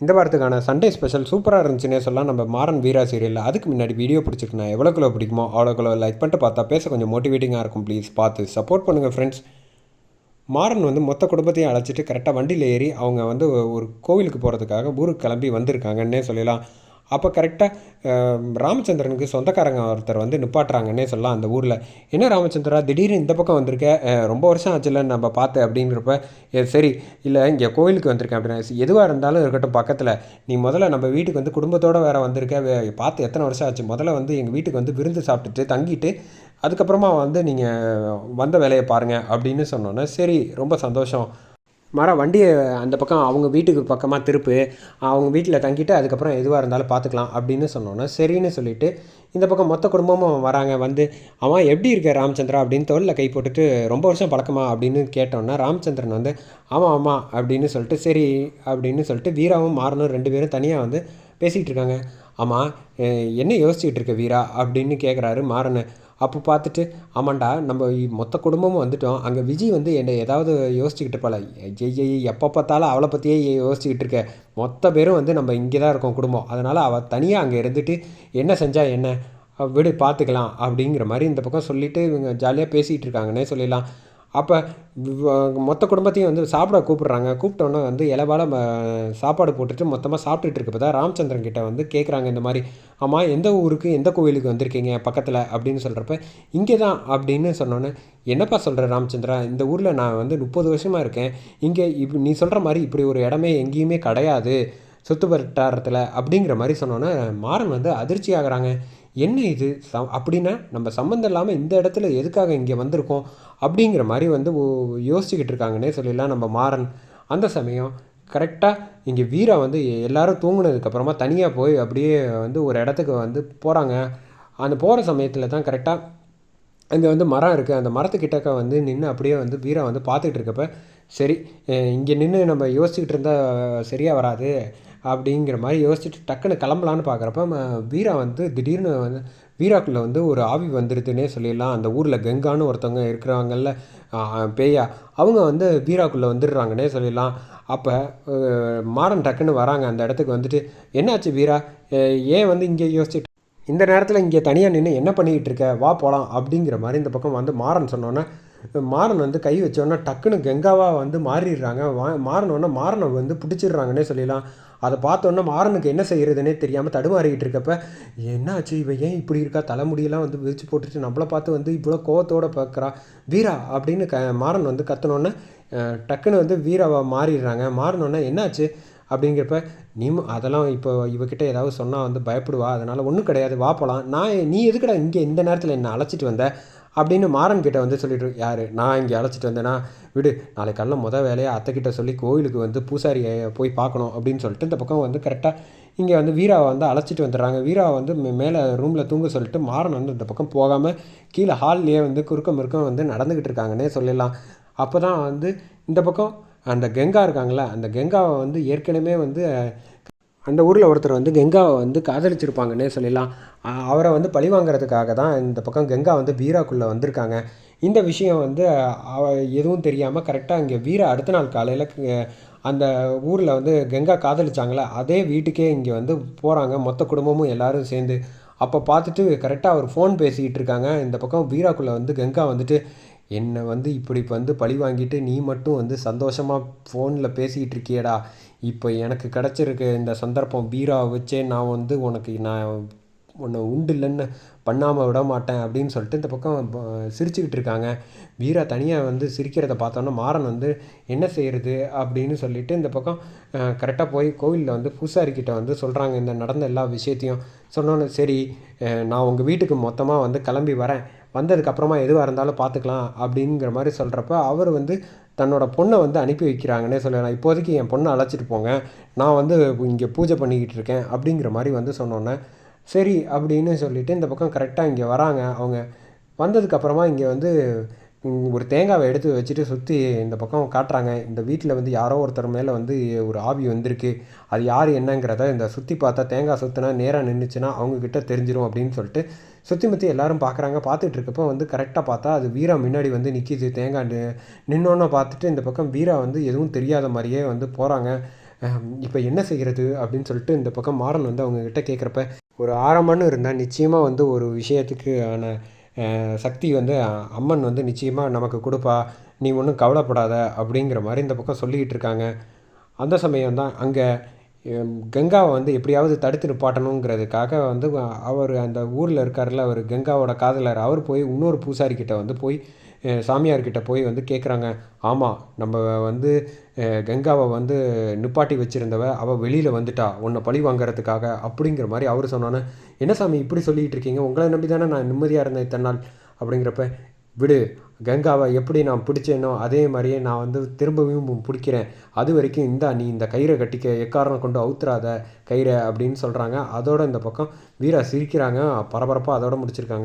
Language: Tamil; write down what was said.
இந்த வாரத்துக்கான சண்டே ஸ்பெஷல் சூப்பராக இருந்துச்சுன்னே சொல்லலாம். நம்ம மாறன் வீரா சீரியலில் அதுக்கு முன்னாடி வீடியோ பிடிச்சிருக்கேன் எவ்வளோக்குள்ள பிடிக்குமோ அவ்வளோக்குள்ள லைக் பண்ணிட்டு பார்த்தா பேச கொஞ்சம் மோட்டிவேட்டிங்காக இருக்கும். ப்ளீஸ் பார்த்து சப்போர்ட் பண்ணுங்கள் ஃப்ரெண்ட்ஸ் மாறன் வந்து மொத்த குடும்பத்தையும் அழைச்சிட்டு கரெக்டாக வண்டியில் ஏறி அவங்க வந்து ஒரு கோவிலுக்கு போகிறதுக்காக ஊருக்கு கிளம்பி வந்திருக்காங்கன்னே சொல்லலாம். அப்போ கரெக்டாக ராமச்சந்திரனுக்கு சொந்தக்காரங்க ஒருத்தர் வந்து நிப்பாட்டுறாங்கன்னே சொல்லலாம் அந்த ஊரில். என்ன ராமச்சந்திரா? திடீர்னு இந்த பக்கம் வந்திருக்க ரொம்ப வருஷம் ஆச்சுல நம்ம பார்த்து அப்படிங்கிறப்ப சரி இல்லை இங்கே கோவிலுக்கு வந்திருக்கேன் அப்படின்னா எதுவாக இருந்தாலும் இருக்கட்டும் பக்கத்தில். நீ முதல்ல நம்ம வீட்டுக்கு வந்து குடும்பத்தோடு வேறு வந்திருக்க வே- பார்த்து எத்தனை வருஷம் ஆச்சு? முதல்ல வந்து எங்கள் வீட்டுக்கு வந்து விருந்து சாப்பிட்டுட்டு தங்கிட்டு அதுக்கப்புறமா வந்து நீங்கள் வந்த வேலையை பாருங்கள் அப்படின்னு சொன்னோன்னே சரி ரொம்ப சந்தோஷம். மர வண்டியை அந்த பக்கம் அவங்க வீட்டுக்கு பக்கமாக திருப்பு அவங்க வீட்டில் தங்கிட்டு அதுக்கப்புறம் எதுவாக இருந்தாலும் பார்த்துக்கலாம் அப்படின்னு சொன்னோன்னே சரின்னு சொல்லிட்டு இந்த பக்கம் மொத்த குடும்பமும் வராங்க. வந்து அவன் எப்படி இருக்க ராமச்சந்திரா? அப்படின்னு தோளில் கை போட்டுட்டு ரொம்ப வருஷம் பழக்கமா? அப்படின்னு கேட்டோன்னா ராமச்சந்திரன் வந்து ஆமாம் ஆமாம் அப்படின்னு சொல்லிட்டு சரி அப்படின்னு சொல்லிட்டு வீராவும் மாறனும் ரெண்டு பேரும் தனியாக வந்து பேசிகிட்டு இருக்காங்க. ஆமாம் என்ன யோசிச்சுட்டு இருக்க வீரா? அப்படின்னு கேட்குறாரு மாறனு. அப்போ பார்த்துட்டு ஆமாண்டா நம்ம மொத்த குடும்பமும் வந்துட்டோம். அங்கே விஜய் வந்து என்னை ஏதாவது யோசிச்சுக்கிட்டு போல ஐயை எப்போ பார்த்தாலும் அவளை பற்றியே யோசிச்சுக்கிட்டு இருக்க. மொத்த பேரும் வந்து நம்ம இங்கே தான் இருக்கோம் குடும்பம். அதனால் அவள் தனியாக அங்கே இருந்துட்டு என்ன செஞ்சால் என்ன? விடு பார்த்துக்கலாம். அப்படிங்கிற மாதிரி இந்த பக்கம் சொல்லிவிட்டு இவங்க ஜாலியாக பேசிகிட்டு இருக்காங்கன்னே சொல்லிடலாம். அப்போ மொத்த குடும்பத்தையும் வந்து சாப்பிட கூப்பிடுறாங்க. கூப்பிட்டோன்னே வந்து இலவால ம- சாப்பாடு போட்டுட்டு மொத்தமாக சாப்பிட்டுட்டு இருக்கப்ப தான் ராமச்சந்திரன் கிட்டே வந்து கேட்குறாங்க இந்த மாதிரி ஆமாம் எந்த ஊருக்கு எந்த கோவிலுக்கு வந்திருக்கீங்க? பக்கத்தில் அப்படின்னு சொல்கிறப்ப இங்கே தான் அப்படின்னு சொன்னோன்னே என்னப்பா சொல்கிற ராமச்சந்திரா இந்த ஊரில் நான் வந்து முப்பது வருஷமாக இருக்கேன். இங்கே இப் நீ சொல்கிற மாதிரி இப்படி ஒரு இடமே எங்கேயுமே கிடையாது. சுத்து வட்டாரத்தில் அப்படிங்கிற மாதிரி சொன்னோன்னே மாறன் வந்து அதிர்ச்சி ஆகுறாங்க என்ன இது? ச அப்படின்னா நம்ம சம்மந்தம் இல்லாமல் இந்த இடத்துல எதுக்காக இங்கே வந்திருக்கோம்? அப்படிங்கிற மாதிரி வந்து ஓ- யோசிச்சுக்கிட்டு இருக்காங்கன்னே சொல்லிடலாம் நம்ம மாறன். அந்த சமயம் கரெக்டாக இங்கே வீரா வந்து எல்லாரும் தூங்கினதுக்கப்புறமா தனியாக போய் அப்படியே வந்து ஒரு இடத்துக்கு வந்து போகிறாங்க அந்த போகிற சமயத்தில் தான் கரெக்டாக அங்கே வந்து மரம் இருக்குது அந்த மரத்துக்கிட்டக்க வந்து நின்று அப்படியே வந்து வீரா வந்து பார்த்துக்கிட்டு இருக்கப்ப சரி இங்கே நின்று நம்ம யோசிச்சுக்கிட்டு இருந்தால் சரியாக வராது அப்படிங்கிற மாதிரி யோசிச்சுட்டு டக்குன்னு கிளம்பலான்னு பார்க்குறப்ப வீரா வந்து திடீர்னு வந்து வீராக்குள்ளே வந்து ஒரு ஆவி வந்துடுதுன்னே சொல்லிடலாம். அந்த ஊரில் கங்கான்னு ஒருத்தவங்க இருக்கிறாங்கல்ல பேயா அவங்க வந்து வீராக்குள்ளே வந்துடுறாங்கன்னே சொல்லிடலாம். அப்போ மாறன் டக்குன்னு வராங்க. அந்த இடத்துக்கு வந்துட்டு என்னாச்சு வீரா? ஏன் வந்து இங்கே யோசிச்சுட்டு இந்த நேரத்தில் இங்கே தனியாக நின்று என்ன பண்ணிக்கிட்டு இருக்க? வா போகலாம் அப்படிங்கிற மாதிரி இந்த பக்கம் வந்து மாறன் சொன்னோன்னே மாறன் வந்து கை வச்சோன்னே டக்குன்னு கங்காவாக வந்து மாறிடுறாங்க. வா மாறனோடனே மாறனை வந்து பிடிச்சிடுறாங்கன்னே சொல்லலாம் அதை பார்த்தோன்னே மாறனுக்கு என்ன செய்கிறதுனே தெரியாமல் தடுமாறிக்கிட்டு இருக்கப்ப என்னாச்சு? இவன் ஏன் இப்படி இருக்கா? தலைமுடியெல்லாம் வந்து விரிச்சு போட்டுட்டு நம்மளை பார்த்து வந்து இவ்வளோ கோவத்தோடு பார்க்குறா. வீரா அப்படின்னு க மாறன் வந்து கத்துனோன்னே டக்குன்னு வந்து வீராவை மாறிடுறாங்க. மாறினோன்னே என்னாச்சு? அப்படிங்கிறப்ப நீ அதெல்லாம் இப்போ இவகிட்ட ஏதாவது சொன்னால் வந்து பயப்படுவா. அதனால் ஒன்றும் கிடையாது. வா போகலாம் நான் நீ எதுக்கடா இங்கே இந்த நேரத்தில் என்னை அழைச்சிட்டு வந்த? அப்படின்னு மாறன் கிட்ட வந்து சொல்லிட்டு யார்? நான் இங்கே அழைச்சிட்டு வந்தேன்னா விடு நாளைக்கு காலைல மொதல் வேலையாக அத்தைக்கிட்ட சொல்லி கோயிலுக்கு வந்து பூசாரியை போய் பார்க்கணும் அப்படின்னு சொல்லிட்டு இந்த பக்கம் வந்து கரெக்டாக இங்கே வந்து வீராவை வந்து அழைச்சிட்டு வந்துடுறாங்க. வீராவை வந்து மே- மேலே ரூமில் தூங்க சொல்லிட்டு மாறன் வந்து இந்த பக்கம் போகாமல் கீழே ஹால்லேயே வந்து குறுக்க முறுக்கம் வந்து நடந்துக்கிட்டு இருக்காங்கன்னே சொல்லிடலாம். அப்போ தான் வந்து இந்த பக்கம் அந்த கங்கா இருக்காங்களே அந்த கங்காவை வந்து ஏற்கனவே வந்து அந்த ஊரில் ஒருத்தர் வந்து கங்காவை வந்து காதலிச்சிருப்பாங்கன்னே சொல்லிடலாம் அவரை வந்து பழி வாங்குறதுக்காக தான் இந்த பக்கம் கங்கா வந்து வீராக்குள்ளே வந்திருக்காங்க. இந்த விஷயம் வந்து அவ எதுவும் தெரியாமல் கரெக்டாக இங்கே வீரா அடுத்த நாள் காலையில் அந்த ஊரில் வந்து கங்கா காதலிச்சாங்களே அதே வீட்டுக்கே இங்கே வந்து போகிறாங்க மொத்த குடும்பமும் எல்லாரும் சேர்ந்து. அப்போ பார்த்துட்டு கரெக்டாக அவர் ஃபோன் பேசிக்கிட்டு இருக்காங்க. இந்த பக்கம் வீராக்குள்ளே வந்து கங்கா வந்துட்டு என்னை வந்து இப்படி வந்து பழி வாங்கிட்டு நீ மட்டும் வந்து சந்தோஷமாக ஃபோனில் பேசிக்கிட்டு இருக்கியேடா. இப்போ எனக்கு கிடச்சிருக்கு இந்த சந்தர்ப்பம் பீராவை வச்சே நான் வந்து உனக்கு நான் உன்னை உண்டு இல்லைன்னு பண்ணாமல் விட மாட்டேன் அப்படின்னு சொல்லிட்டு இந்த பக்கம் சிரிச்சுக்கிட்டு இருக்காங்க. வீரா தனியாக வந்து சிரிக்கிறத பார்த்தோன்னா மாறன் வந்து என்ன செய்கிறது அப்படின்னு சொல்லிட்டு இந்த பக்கம் கரெக்டாக போய் கோவிலில் வந்து பூசாரிக்கிட்ட வந்து சொல்கிறாங்க இந்த நடந்த எல்லா விஷயத்தையும். சொன்னோன்னு சரி நான் உங்கள் வீட்டுக்கு மொத்தமாக வந்து கிளம்பி வரேன். வந்ததுக்கப்புறமா எதுவாக இருந்தாலும் பார்த்துக்கலாம் அப்படிங்கிற மாதிரி சொல்கிறப்ப அவர் வந்து தன்னோட பொண்ணை வந்து அனுப்பி வைக்கிறாங்கன்னே சொல்லலாம். இப்போதைக்கு என் பொண்ணை அழைச்சிட்டு போங்க. நான் வந்து இங்கே பூஜை பண்ணிக்கிட்டு இருக்கேன் அப்படிங்கிற மாதிரி வந்து சொன்னோன்னே சரி அப்படின்னு சொல்லிட்டு இந்த பக்கம் கரெக்டாக இங்கே வராங்க. அவங்க வந்ததுக்கப்புறமா இங்கே வந்து ஒரு தேங்காவை எடுத்து வச்சுட்டு சுற்றி இந்த பக்கம் காட்டுறாங்க. இந்த வீட்டில் வந்து யாரோ ஒருத்தர் மேலே வந்து ஒரு ஆவி வந்திருக்கு. அது யார் என்னங்கிறத இந்த சுற்றி பார்த்தா தேங்காய் சுற்றினா நேராக நின்றுச்சுன்னா அவங்கக்கிட்ட தெரிஞ்சிடும் அப்படின்னு சொல்லிட்டு சுற்றி முற்றி எல்லாரும் பார்க்குறாங்க பார்த்துட்டு இருக்கப்போ வந்து கரெக்டாக பார்த்தா அது வீரா முன்னாடி வந்து நிற்கிது தேங்காய் நின்னோன்னு பார்த்துட்டு இந்த பக்கம் வீரா வந்து எதுவும் தெரியாத மாதிரியே வந்து போகிறாங்க இப்போ என்ன செய்கிறது அப்படின்னு சொல்லிட்டு இந்த பக்கம் மாறன் வந்து அவங்கக்கிட்ட கேட்குறப்ப ஒரு ஆரம்பம்னு இருந்தால் நிச்சயமாக வந்து ஒரு விஷயத்துக்கு ஆன சக்தி வந்து அம்மன் வந்து நிச்சயமாக நமக்கு கொடுப்பா நீ ஒன்றும் கவலைப்படாத அப்படிங்கிற மாதிரி இந்த பக்கம் சொல்லிக்கிட்டு இருக்காங்க. அந்த சமயம் தான் அங்கே கங்காவை வந்து எப்படியாவது தடுத்து நிப்பாட்டணுங்கிறதுக்காக வந்து அவர் அந்த ஊரில் இருக்கார்ல அவர் கங்காவோட காதலர் அவர் போய் இன்னொரு பூசாரிக்கிட்ட வந்து போய் சாமியார்கிட்ட போய் வந்து கேட்குறாங்க ஆமாம் நம்ம வந்து கங்காவை வந்து நிப்பாட்டி வச்சுருந்தவ அவள் வெளியில் வந்துட்டா உன்னை பழி வாங்குறதுக்காக அப்படிங்கிற மாதிரி அவர் சொன்னோன்னே என்ன சாமி இப்படி சொல்லிகிட்டு இருக்கீங்க? உங்களை நம்பி தானே நான் நிம்மதியாக இருந்தேன் இத்தனை நாள் அப்படிங்கிறப்ப விடு கங்காவை எப்படி நான் பிடிச்சேனோ அதே மாதிரியே நான் வந்து திரும்பவும் பிடிக்கிறேன். அது வரைக்கும் இந்தா நீ இந்த கயிறை கட்டிக்க எக்காரணம் கொண்டு அவுத்துறாத கயிறை அப்படின்னு சொல்கிறாங்க அதோட இந்த பக்கம் வீரா சிரிக்கிறாங்க. பரபரப்பாக அதோட முடிச்சிருக்காங்க.